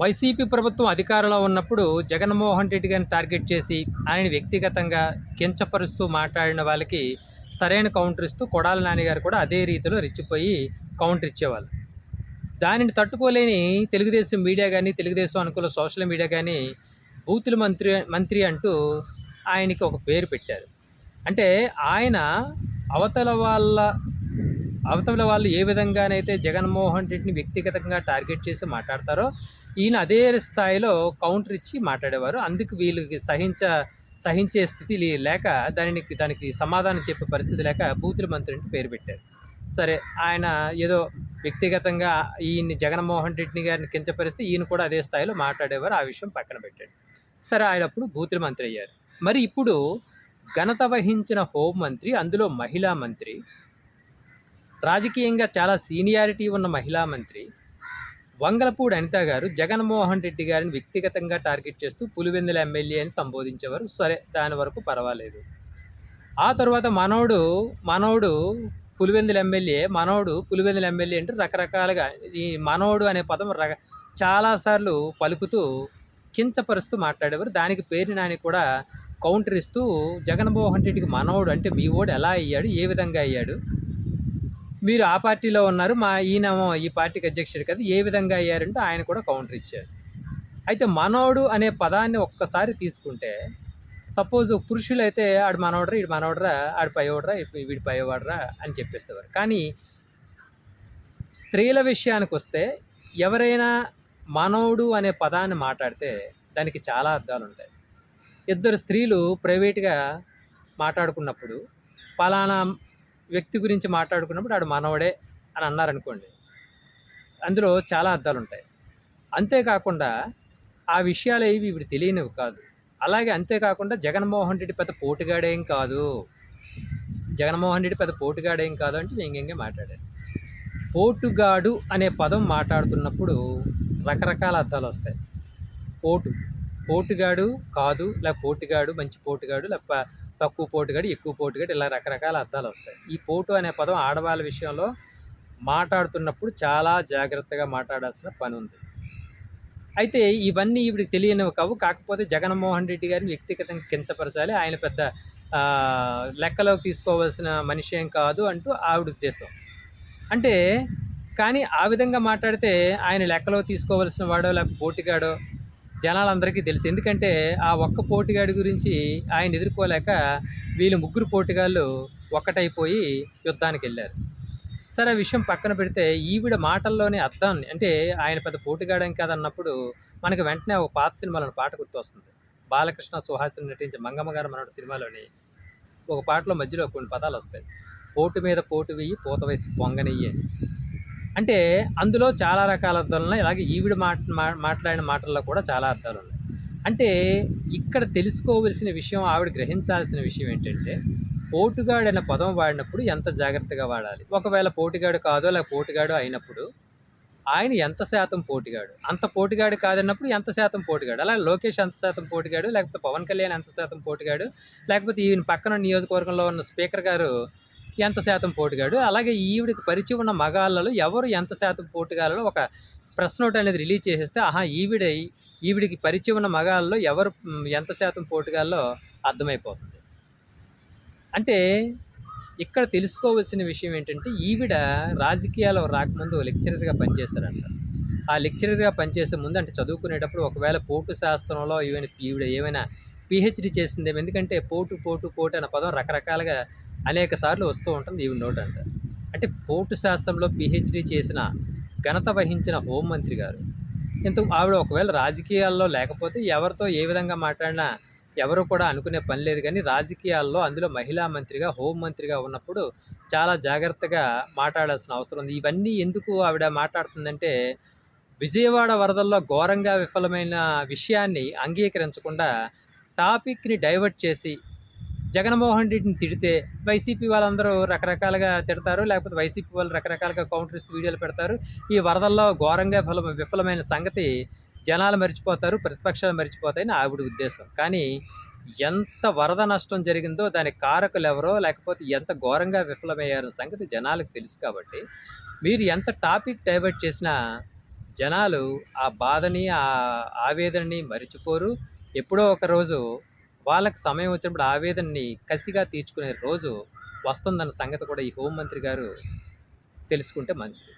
YCP ప్రభుత్వం అధికారంలో ఉన్నప్పుడు జగన్మోహన్ రెడ్డి గారిని టార్గెట్ చేసి ఆయన వ్యక్తిగతంగా కించపరుస్తూ మాట్లాడిన వాళ్ళకి సరైన కౌంటర్ ఇస్తూ కొడాల నాన్నగారు కూడా అదే రీతిలో రెచ్చిపోయి కౌంటర్ ఇచ్చేవాళ్ళు. దానిని తట్టుకోలేని తెలుగుదేశం మీడియా కానీ తెలుగుదేశం అనుకూల సోషల్ మీడియా కానీ బూతుల మంత్రి మంత్రి అంటూ ఆయనకి ఒక పేరు పెట్టారు. అంటే ఆయన అవతల వాళ్ళ అవతల వాళ్ళు ఏ విధంగానైతే జగన్మోహన్ రెడ్డిని వ్యక్తిగతంగా టార్గెట్ చేసి మాట్లాడతారో ఈయన అదే స్థాయిలో కౌంటర్ ఇచ్చి మాట్లాడేవారు. అందుకు వీళ్ళకి సహించ సహించే స్థితి లేక దానికి దానికి సమాధానం చెప్పే పరిస్థితి లేక బూతుల మంత్రి అంటే పేరు పెట్టారు. సరే ఆయన ఏదో వ్యక్తిగతంగా ఈయన్ని జగన్మోహన్ రెడ్డి గారిని కించపరిస్తే ఈయన కూడా అదే స్థాయిలో మాట్లాడేవారు ఆ విషయం పక్కన పెట్టాడు. సరే ఆయన అప్పుడు బూతుల మంత్రి అయ్యారు. మరి ఇప్పుడు ఘనత వహించిన హోంమంత్రి అందులో మహిళా మంత్రి రాజకీయంగా చాలా సీనియారిటీ ఉన్న మహిళా మంత్రి వంగలపూడి అనిత గారు జగన్మోహన్ రెడ్డి గారిని వ్యక్తిగతంగా టార్గెట్ చేస్తూ పులివెందుల ఎమ్మెల్యే అని సంబోధించేవారు. సరే దాని వరకు పర్వాలేదు. ఆ తర్వాత మనోడు మనోడు పులివెందుల ఎమ్మెల్యే మనోడు పులివెందుల ఎమ్మెల్యే అంటే రకరకాలుగా ఈ మనోడు అనే పదం రక చాలాసార్లు పలుకుతూ కించపరుస్తూ మాట్లాడేవారు. దానికి పేరు నాని కూడా కౌంటర్ ఇస్తూ జగన్మోహన్ రెడ్డికి మనోడు అంటే మీ ఓడు ఎలా అయ్యాడు? ఏ విధంగా అయ్యాడు? మీరు ఆ పార్టీలో ఉన్నారు మా ఈయనేమో ఈ పార్టీకి అధ్యక్షుడు కదా ఏ విధంగా అయ్యారంటే ఆయన కూడా కౌంటర్ ఇచ్చారు. అయితే మనోడు అనే పదాన్ని ఒక్కసారి తీసుకుంటే సపోజ్ పురుషులు అయితే ఆడు మనోడరా ఈడు మనోడరా ఆడు పైవాడరా ఈ- వీడు పైవాడరా అని చెప్పేసేవారు. కానీ స్త్రీల విషయానికి వస్తే ఎవరైనా మనవుడు అనే పదాన్ని మాట్లాడితే దానికి చాలా అర్థాలు ఉంటాయి. ఇద్దరు స్త్రీలు ప్రైవేట్గా మాట్లాడుకున్నప్పుడు పలానా వ్యక్తి గురించి మాట్లాడుకున్నప్పుడు ఆడు మనవడే అని అన్నారనుకోండి. అందులో చాలా అర్థాలు ఉంటాయి అంతేకాకుండా ఆ విషయాలు ఏవి ఇవి తెలియనివి కాదు. అలాగే అంతేకాకుండా జగన్మోహన్ రెడ్డి పెద్ద పోటుగాడేం కాదు. జగన్మోహన్ రెడ్డి పెద్ద పోటుగాడేం కాదు అంటే వ్యంగ్యంగా మాట్లాడాను పోటుగాడు అనే పదం మాట్లాడుతున్నప్పుడు రకరకాల అర్థాలు వస్తాయి. పోటు పోటుగాడు కాదు లేక పోటుగాడు మంచి పోటుగాడు లేక తక్కువ పోటుగాడు ఎక్కువ పోటుగాడు ఇలా రకరకాల అర్థాలు వస్తాయి. ఈ పోటు అనే పదం ఆడవాళ్ళ విషయంలో మాట్లాడుతున్నప్పుడు చాలా జాగ్రత్తగా మాట్లాడాల్సిన పని ఉంది. అయితే ఇవన్నీ ఈవిడికి తెలియనివి కావు కాకపోతే జగన్మోహన్ రెడ్డి గారిని వ్యక్తిగతంగా కించపరచాలి. ఆయన పెద్ద లెక్కలోకి తీసుకోవాల్సిన మనిషి ఏం కాదు అంటూ ఆవిడ ఉద్దేశం. అంటే కానీ ఆ విధంగా మాట్లాడితే ఆయన లెక్కలో తీసుకోవాల్సిన వాడో లేకపోతే పోటీగాడో జనాలందరికీ తెలుసు. ఎందుకంటే ఆ ఒక్క పోటీగాడి గురించి ఆయన ఎదుర్కోలేక వీళ్ళు ముగ్గురు పోటీగాళ్ళు ఒక్కటైపోయి యుద్ధానికి వెళ్ళారు. సరే ఆ విషయం పక్కన పెడితే ఈవిడ మాటల్లోనే అర్థాన్ని అంటే ఆయన పెద్ద పోటీగాడని కాదన్నప్పుడు మనకి వెంటనే ఒక పాత సినిమాలోని పాట గుర్తొస్తుంది. బాలకృష్ణ సుహాసిని నటించే మంగమ్మ గారు మనోడు సినిమాలోని ఒక పాటలో మధ్యలో కొన్ని పదాలు వస్తాయి. పోటు మీద పోటు వెయ్యి పూత వేసి పొంగనెయ్యి అంటే అందులో చాలా రకాల అర్థాలు ఉన్నాయి అలాగే ఈవిడ మాట మా- మాట్లాడిన మాటల్లో కూడా చాలా అర్థాలు ఉన్నాయి అంటే ఇక్కడ తెలుసుకోవలసిన విషయం ఆవిడ గ్రహించాల్సిన విషయం ఏంటంటే పోటుగాడు అనే పదం వాడినప్పుడు ఎంత జాగ్రత్తగా వాడాలి? ఒకవేళ పోటుగాడు కాదో లేక పోటుగాడు అయినప్పుడు ఆయన ఎంత శాతం పోటుగాడు? అంత పోటుగాడు కాదన్నప్పుడు ఎంత శాతం పోటుగాడు? అలా లోకేష్ ఎంత శాతం పోటుగాడు? లేకపోతే పవన్ కళ్యాణ్ ఎంత శాతం పోటుగాడు? లేకపోతే ఈయన పక్కన నియోజకవర్గంలో ఉన్న స్పీకర్ గారు ఎంత శాతం పోటుగాడు? అలాగే ఈవిడికి పరిచయం ఉన్న మగాళ్ళలో ఎవరు ఎంత శాతం పోటుగాలలో ఒక ప్రెస్ నోట్ అనేది రిలీజ్ చేసేస్తే ఆహా ఈవిడ ఈవిడికి పరిచయం ఉన్న మగాళ్ళలో ఎవరు ఎంత శాతం పోటుగాల్లో అర్థమైపోతుంది. అంటే ఇక్కడ తెలుసుకోవాల్సిన విషయం ఏంటంటే ఈవిడ రాజకీయాలు రాకముందు లెక్చరర్గా పనిచేశారంట. ఆ లెక్చరర్గా పనిచేసే ముందు అంటే చదువుకునేటప్పుడు ఒకవేళ పోటు శాస్త్రంలో ఈవెన్ ఈవిడ ఏమైనా పిహెచ్డి చేసిందేమో ఎందుకంటే పోటు పోటు పోటు అనే పదం రకరకాలుగా అనేక సార్లు వస్తూ ఉంటుంది ఈవిడ నోట్ అంట. అంటే పోటు శాస్త్రంలో పిహెచ్డి చేసిన ఘనత వహించిన హోంమంత్రి గారు. ఇంతకు ఆవిడ ఒకవేళ రాజకీయాల్లో లేకపోతే ఎవరితో ఏ విధంగా మాట్లాడినా ఎవరు కూడా అనుకునే పని లేదు కానీ రాజకీయాల్లో అందులో మహిళా మంత్రిగా హోం మంత్రిగా ఉన్నప్పుడు చాలా జాగ్రత్తగా మాట్లాడాల్సిన అవసరం ఉంది. ఇవన్నీ ఎందుకు ఆవిడ మాట్లాడుతుందంటే విజయవాడ వరదల్లో ఘోరంగా విఫలమైన విషయాన్ని అంగీకరించకుండా టాపిక్ని డైవర్ట్ చేసి జగన్మోహన్ రెడ్డిని తిడితే వైసీపీ వాళ్ళందరూ రకరకాలుగా తిడతారు లేకపోతే వైసీపీ వాళ్ళు రకరకాలుగా కౌంటర్స్ వీడియోలు పెడతారు. ఈ వరదల్లో ఘోరంగా విఫల విఫలమైన సంగతి జనాలు మర్చిపోతారు ప్రతిపక్షాలు మర్చిపోతాయని ఆవిడ ఉద్దేశం. కానీ ఎంత వరద నష్టం జరిగిందో దాని కారకులు ఎవరో లేకపోతే ఎంత ఘోరంగా విఫలమయ్యారో సంగతి జనాలకు తెలుసు కాబట్టి మీరు ఎంత టాపిక్ డైవర్ట్ చేసినా జనాలు ఆ బాధని ఆ ఆవేదనని మరిచిపోరు. ఎప్పుడో ఒకరోజు వాళ్ళకి సమయం వచ్చినప్పుడు ఆవేదనని కసిగా తీర్చుకునే రోజు వస్తుందన్న సంగతి కూడా ఈ హోంమంత్రి గారు తెలుసుకుంటే మంచిది.